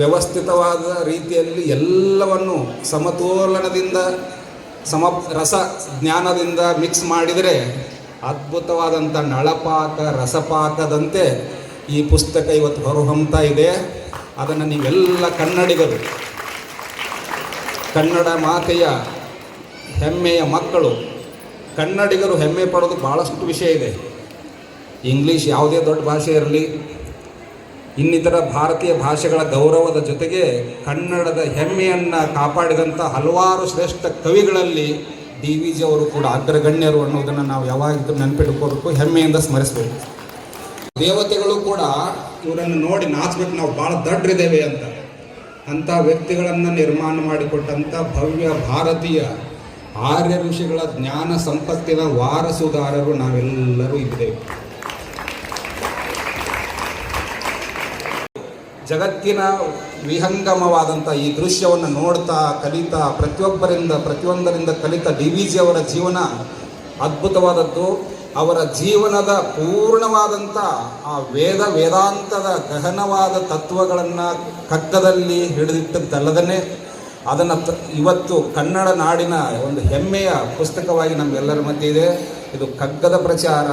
ವ್ಯವಸ್ಥಿತವಾದ ರೀತಿಯಲ್ಲಿ ಎಲ್ಲವನ್ನು ಸಮತೋಲನದಿಂದ, ಸಮ ರಸ ಜ್ಞಾನದಿಂದ ಮಿಕ್ಸ್ ಮಾಡಿದರೆ ಅದ್ಭುತವಾದಂಥ ನಳಪಾಕ, ರಸಪಾಕದಂತೆ ಈ ಪುಸ್ತಕ ಇವತ್ತು ಹೊರಹೊಮ್ತಾ ಇದೆ. ಅದನ್ನು ನೀವೆಲ್ಲ ಕನ್ನಡಿಗರು, ಕನ್ನಡ ಮಾತೆಯ ಹೆಮ್ಮೆಯ ಮಕ್ಕಳು, ಕನ್ನಡಿಗರು ಹೆಮ್ಮೆ ಪಡೋದು ಭಾಳಷ್ಟು ವಿಷಯ ಇದೆ. ಇಂಗ್ಲೀಷ್ ಯಾವುದೇ ದೊಡ್ಡ ಭಾಷೆ ಇರಲಿ ಇನ್ನಿತರ ಭಾರತೀಯ ಭಾಷೆಗಳ ಗೌರವದ ಜೊತೆಗೆ ಕನ್ನಡದ ಹೆಮ್ಮೆಯನ್ನು ಕಾಪಾಡಿದಂಥ ಹಲವಾರು ಶ್ರೇಷ್ಠ ಕವಿಗಳಲ್ಲಿ ಡಿ ವಿ ಜಿ ಅವರು ಕೂಡ ಅಗ್ರಗಣ್ಯರು ಅನ್ನೋದನ್ನು ನಾವು ಯಾವಾಗಿದ್ದರೂ ನೆನಪಿಟ್ಕೋಬೇಕು ಹೆಮ್ಮೆಯಿಂದ ಸ್ಮರಿಸಬೇಕು. ದೇವತೆಗಳು ಕೂಡ ಇವರನ್ನು ನೋಡಿ ನಾಚ್ಬಿಟ್ಟು ನಾವು ಭಾಳ ದಡ್ರಿದ್ದೇವೆ ಅಂತ. ಅಂಥ ವ್ಯಕ್ತಿಗಳನ್ನು ನಿರ್ಮಾಣ ಮಾಡಿಕೊಟ್ಟಂಥ ಭವ್ಯ ಭಾರತೀಯ ಆರ್ಯ ಋಷಿಗಳ ಜ್ಞಾನ ಸಂಪತ್ತಿನ ವಾರಸುದಾರರು ನಾವೆಲ್ಲರೂ ಇದ್ದೇವೆ. ಜಗತ್ತಿನ ವಿಹಂಗಮವಾದಂಥ ಈ ದೃಶ್ಯವನ್ನು ನೋಡ್ತಾ, ಕಲಿತಾ, ಪ್ರತಿಯೊಬ್ಬರಿಂದ, ಪ್ರತಿಯೊಂದರಿಂದ ಕಲಿತ ಡಿ ವಿ ಜಿ ಅವರ ಜೀವನ ಅದ್ಭುತವಾದದ್ದು. ಅವರ ಜೀವನದ ಪೂರ್ಣವಾದಂಥ ಆ ವೇದ, ವೇದಾಂತದ ಗಹನವಾದ ತತ್ವಗಳನ್ನು ಕಗ್ಗದಲ್ಲಿ ಹಿಡಿದಿಟ್ಟದ್ದಲ್ಲದೇ ಅದನ್ನು ಇವತ್ತು ಕನ್ನಡ ನಾಡಿನ ಒಂದು ಹೆಮ್ಮೆಯ ಪುಸ್ತಕವಾಗಿ ನಮಗೆಲ್ಲರ ಮಧ್ಯೆ ಇದೆ. ಇದು ಕಗ್ಗದ ಪ್ರಚಾರ,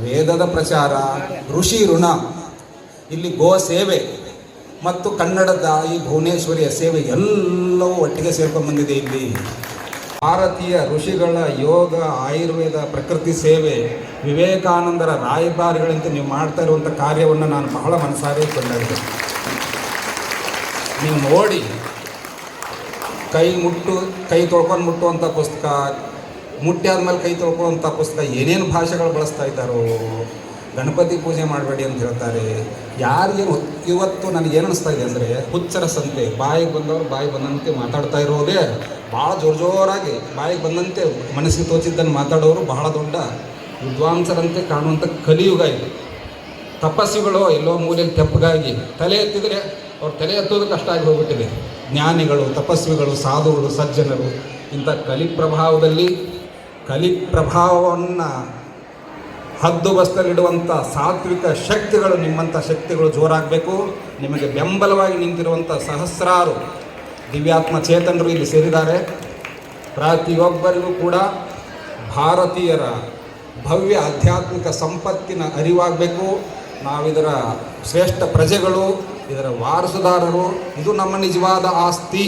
ವೇದದ ಪ್ರಚಾರ, ಋಷಿ ಋಣ. ಇಲ್ಲಿ ಗೋ ಸೇವೆ. ಮತ್ತು ಕನ್ನಡದ ಈ ಭುವನೇಶ್ವರಿಯ ಸೇವೆ ಎಲ್ಲವೂ ಒಟ್ಟಿಗೆ ಸೇರ್ಕೊಂಡು ಬಂದಿದೆ ಇಲ್ಲಿ. ಭಾರತೀಯ ಋಷಿಗಳ ಯೋಗ, ಆಯುರ್ವೇದ, ಪ್ರಕೃತಿ ಸೇವೆ, ವಿವೇಕಾನಂದರ ರಾಯಭಾರಿಗಳಂತೆ ನೀವು ಮಾಡ್ತಾ ಇರುವಂಥ ಕಾರ್ಯವನ್ನು ನಾನು ಬಹಳ ಮನಸಾರೆ ಕೊಂಡಿದ್ದೆ ನೀವು ನೋಡಿ, ಕೈ ಮುಟ್ಟು, ಕೈ ತೊಳ್ಕೊಂಡು ಮುಟ್ಟುವಂಥ ಪುಸ್ತಕ, ಮುಟ್ಟಿ ಆದ್ಮೇಲೆ ಕೈ ತೊಳ್ಕೊಳ್ಳುವಂಥ ಪುಸ್ತಕ ಏನೇನು ಭಾಷೆಗಳು ಬಳಸ್ತಾ ಇದ್ದಾರೋ ಗಣಪತಿ ಪೂಜೆ ಮಾಡಬೇಡಿ ಅಂತ ಹೇಳ್ತಾರೆ. ಯಾರಿಗೇನು ಇವತ್ತು ನನಗೇನು ಅನಿಸ್ತಾ ಇದೆ ಅಂದರೆ ಹುಚ್ಚರ ಸಂತೆ ಬಾಯಿಗೆ ಬಂದವರು ಬಾಯಿಗೆ ಬಂದಂತೆ ಮಾತಾಡ್ತಾ ಇರೋದೇ ಭಾಳ ಜೋರು ಜೋರಾಗಿ ಬಾಯಿಗೆ ಬಂದಂತೆ ಮನಸ್ಸಿಗೆ ತೋಚಿದ್ದನ್ನು ಮಾತಾಡೋರು ಬಹಳ ದೊಡ್ಡ ವಿದ್ವಾಂಸರಂತೆ ಕಾಣುವಂಥ ಕಲಿಯುಗ ಇದೆ. ತಪಸ್ಸುಗಳು ಎಲ್ಲೋ ಮೂಲೆಯಲ್ಲಿ ತೆಪ್ಪಗಾಗಿ ತಲೆ ಎತ್ತಿದರೆ ಅವ್ರ ತಲೆ ಎತ್ತೋದು ಕಷ್ಟ ಆಗಿ ಹೋಗ್ಬಿಟ್ಟಿದೆ. ಜ್ಞಾನಿಗಳು, ತಪಸ್ವಿಗಳು, ಸಾಧುಗಳು, ಸಜ್ಜನರು ಇಂಥ ಕಲಿ ಪ್ರಭಾವದಲ್ಲಿ ಕಲಿ ಪ್ರಭಾವವನ್ನು ಹದ್ದು ಬಸ್ತಲ್ಲಿಡುವಂಥ ಸಾತ್ವಿಕ ಶಕ್ತಿಗಳು, ನಿಮ್ಮಂಥ ಶಕ್ತಿಗಳು ಜೋರಾಗಬೇಕು. ನಿಮಗೆ ಬೆಂಬಲವಾಗಿ ನಿಂತಿರುವಂಥ ಸಹಸ್ರಾರು ದಿವ್ಯಾತ್ಮ ಚೇತನರು ಇಲ್ಲಿ ಸೇರಿದ್ದಾರೆ. ಪ್ರತಿಯೊಬ್ಬರಿಗೂ ಕೂಡ ಭಾರತೀಯರ ಭವ್ಯ ಆಧ್ಯಾತ್ಮಿಕ ಸಂಪತ್ತಿನ ಅರಿವಾಗಬೇಕು. ನಾವಿದರ ಶ್ರೇಷ್ಠ ಪ್ರಜೆಗಳು, ಇದರ ವಾರಸುದಾರರು, ಇದು ನಮ್ಮ ನಿಜವಾದ ಆಸ್ತಿ.